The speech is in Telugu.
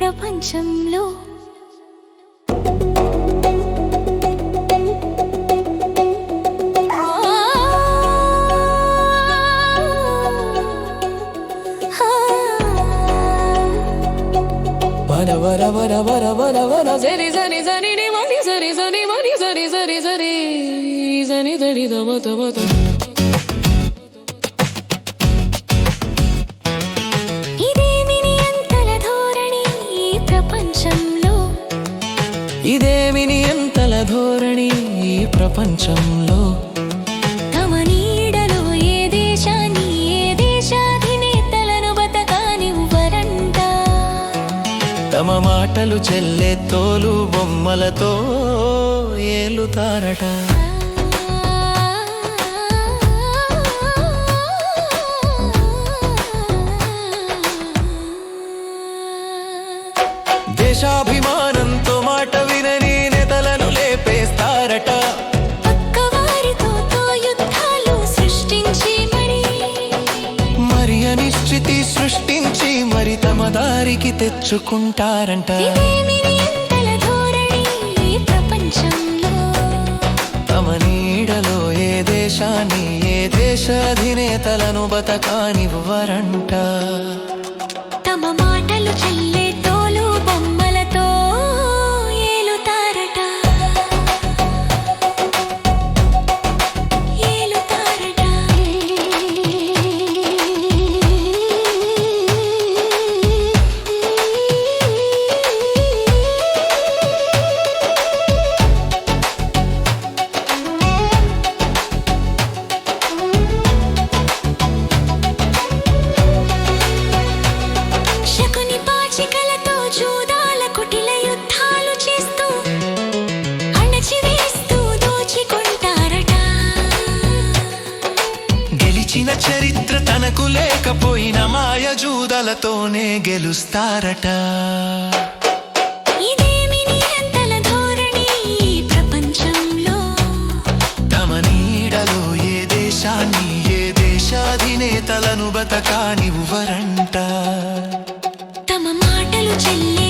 ప్రపంచంలో. వర వర వర వర వర వర సరి సరి సరి ని మని సరి సరి మని సరి సరి సరి సరి సరి దమ దమ దమ ఇదేమిని ఎంతల ధోరణి ఈ ప్రపంచంలో. తమ నీడలో ఏ దేశాన్ని ఏ దేశాధినేతలను బతకానివ్వరంట తమ మాటలు చెల్లె తోలు బొమ్మలతో ఏలుతారట. దేశాభిమానంతో అనిశ్చితి సృష్టించి మరి తమ దారికి తెచ్చుకుంటారంట. తమ నీడలో ఏ దేశాన్ని ఏ దేశ అధినేతలను బతకానివ్వరంట. తమ మాటలు చెల్లే గెలిచిన చరిత్ర తనకు లేకపోయిన మాయజూదలతోనే గెలుస్తారట. దేశాన్ని ఏ బతకాని ఉవరంట తమ మాటలు చెల్లి